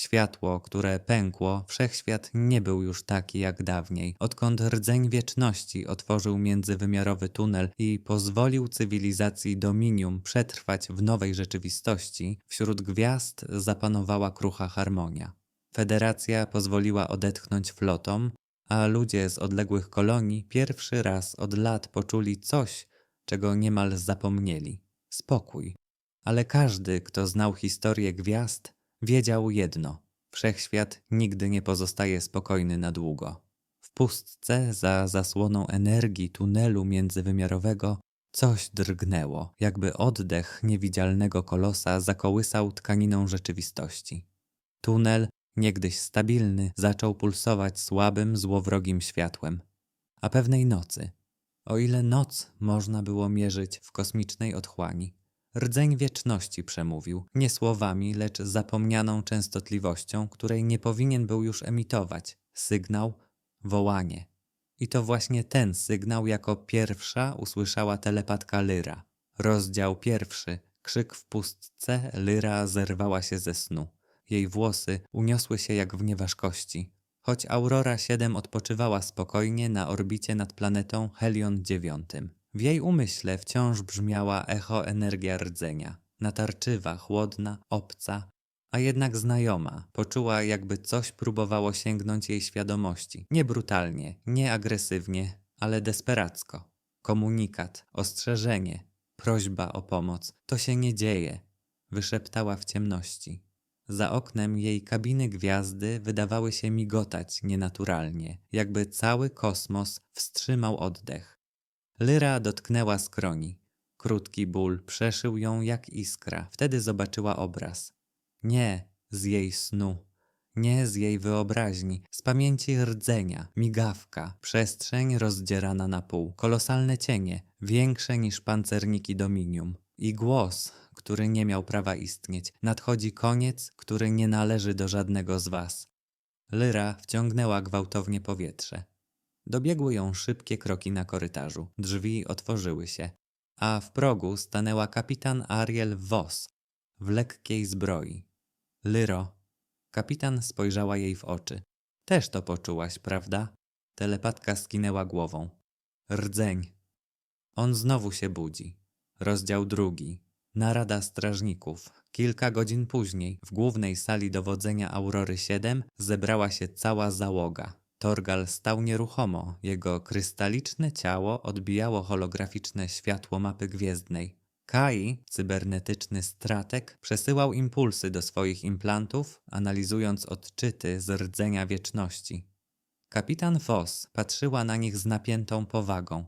Światło, które pękło, wszechświat nie był już taki jak dawniej, odkąd rdzeń wieczności otworzył międzywymiarowy tunel i pozwolił cywilizacji Dominium przetrwać w nowej rzeczywistości, wśród gwiazd zapanowała krucha harmonia. Federacja pozwoliła odetchnąć flotom, a ludzie z odległych kolonii pierwszy raz od lat poczuli coś, czego niemal zapomnieli spokój. Ale każdy, kto znał historię gwiazd, wiedział jedno: wszechświat nigdy nie pozostaje spokojny na długo. W pustce, za zasłoną energii tunelu międzywymiarowego, coś drgnęło, jakby oddech niewidzialnego kolosa zakołysał tkaniną rzeczywistości. Tunel, niegdyś stabilny, zaczął pulsować słabym, złowrogim światłem. A pewnej nocy, o ile noc można było mierzyć w kosmicznej otchłani, rdzeń wieczności przemówił, nie słowami, lecz zapomnianą częstotliwością, której nie powinien był już emitować sygnał, wołanie. I to właśnie ten sygnał jako pierwsza usłyszała telepatka Lyra. Rozdział pierwszy. Krzyk w pustce, Lyra zerwała się ze snu. Jej włosy uniosły się jak w nieważkości. Choć Aurora 7 odpoczywała spokojnie na orbicie nad planetą Helion 9. W jej umyśle wciąż brzmiała echo energia rdzenia. Natarczywa, chłodna, obca, a jednak znajoma. Poczuła, jakby coś próbowało sięgnąć jej świadomości. Nie brutalnie, nie agresywnie, ale desperacko. Komunikat, ostrzeżenie, prośba o pomoc. To się nie dzieje, wyszeptała w ciemności. Za oknem jej kabiny gwiazdy wydawały się migotać nienaturalnie, jakby cały kosmos wstrzymał oddech. Lyra dotknęła skroni. Krótki ból przeszył ją jak iskra. Wtedy zobaczyła obraz. Nie z jej snu, nie z jej wyobraźni, z pamięci rdzenia, migawka, przestrzeń rozdzierana na pół, kolosalne cienie, większe niż pancerniki Dominium. I głos, który nie miał prawa istnieć. Nadchodzi koniec, który nie należy do żadnego z was. Lyra wciągnęła gwałtownie powietrze. Dobiegły ją szybkie kroki na korytarzu. Drzwi otworzyły się, a w progu stanęła kapitan Ariel Voss w lekkiej zbroi. Lyro. Kapitan spojrzała jej w oczy. Też to poczułaś, prawda? Telepatka skinęła głową. Rdzeń. On znowu się budzi. Rozdział drugi. Narada strażników. Kilka godzin później w głównej sali dowodzenia Aurory 7 zebrała się cała załoga. Torgal stał nieruchomo, jego krystaliczne ciało odbijało holograficzne światło mapy gwiezdnej. Kai, cybernetyczny stratek, przesyłał impulsy do swoich implantów, analizując odczyty z rdzenia wieczności. Kapitan Voss patrzyła na nich z napiętą powagą.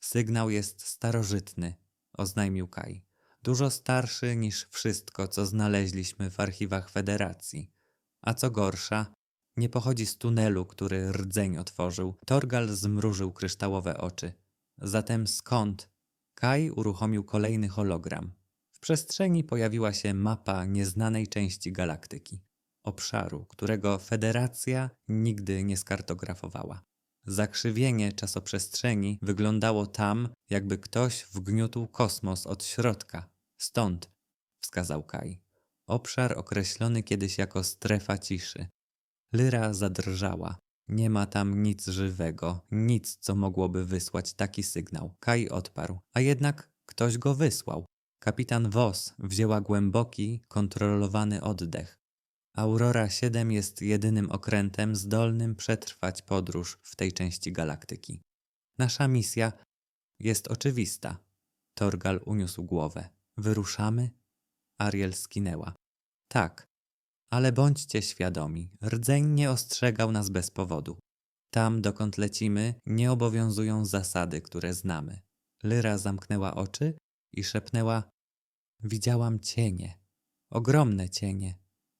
Sygnał jest starożytny, oznajmił Kai. Dużo starszy niż wszystko, co znaleźliśmy w archiwach Federacji. A co gorsza, nie pochodzi z tunelu, który rdzeń otworzył. Torgal zmrużył kryształowe oczy. Zatem skąd? Kai uruchomił kolejny hologram. W przestrzeni pojawiła się mapa nieznanej części galaktyki. Obszaru, którego Federacja nigdy nie skartografowała. Zakrzywienie czasoprzestrzeni wyglądało tam, jakby ktoś wgniótł kosmos od środka. Stąd, wskazał Kai. Obszar określony kiedyś jako strefa ciszy. Lyra zadrżała. Nie ma tam nic żywego, nic, co mogłoby wysłać taki sygnał. Kai odparł. A jednak ktoś go wysłał. Kapitan Voss wzięła głęboki, kontrolowany oddech. Aurora 7 jest jedynym okrętem zdolnym przetrwać podróż w tej części galaktyki. Nasza misja jest oczywista. Torgal uniósł głowę. Wyruszamy? Ariel skinęła. Tak, ale bądźcie świadomi, rdzeń nie ostrzegał nas bez powodu. Tam, dokąd lecimy, nie obowiązują zasady, które znamy. Lyra zamknęła oczy i szepnęła: Widziałam cienie, ogromne cienie.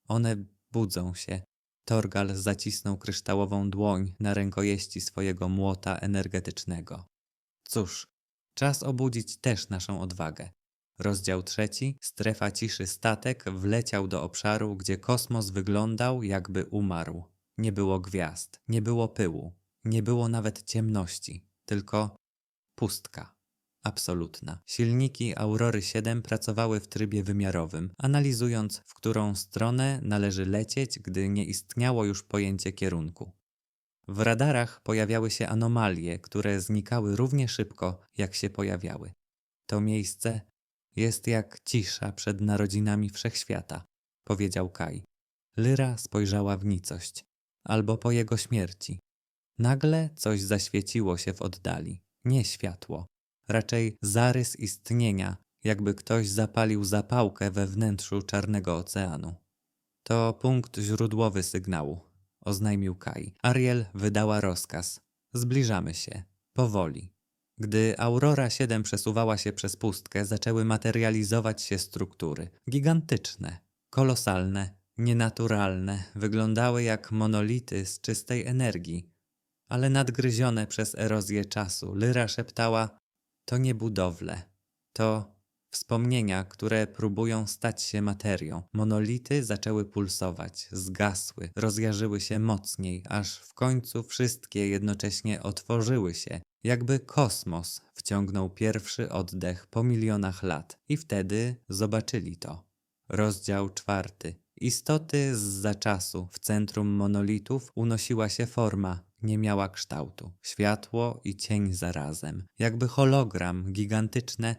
One budzą się. Torgal zacisnął kryształową dłoń na rękojeści swojego młota energetycznego. Cóż, czas obudzić też naszą odwagę. Rozdział trzeci. Strefa ciszy statek wleciał do obszaru, gdzie kosmos wyglądał, jakby umarł. Nie było gwiazd, nie było pyłu, nie było nawet ciemności, tylko pustka. absolutna. Silniki Aurory 7 pracowały w trybie wymiarowym, analizując, w którą stronę należy lecieć, gdy nie istniało już pojęcie kierunku. W radarach pojawiały się anomalie, które znikały równie szybko, jak się pojawiały. To miejsce jest jak cisza przed narodzinami wszechświata, powiedział Kai. Lyra spojrzała w nicość, albo po jego śmierci. Nagle coś zaświeciło się w oddali. Nie światło, raczej zarys istnienia, jakby ktoś zapalił zapałkę we wnętrzu Czarnego Oceanu. To punkt źródłowy sygnału, oznajmił Kai. Ariel wydała rozkaz. Zbliżamy się. Powoli. Gdy Aurora 7 przesuwała się przez pustkę, zaczęły materializować się struktury. Gigantyczne, kolosalne, nienaturalne, wyglądały jak monolity z czystej energii. Ale nadgryzione przez erozję czasu, Lyra szeptała: To nie budowle, to wspomnienia, które próbują stać się materią. Monolity zaczęły pulsować, zgasły, rozjarzyły się mocniej, aż w końcu wszystkie jednocześnie otworzyły się, jakby kosmos wciągnął pierwszy oddech po milionach lat. I wtedy zobaczyli to. Rozdział czwarty. Istoty z zaczasu. W centrum monolitów unosiła się forma, nie miała kształtu. Światło i cień zarazem. Jakby hologram, gigantyczne,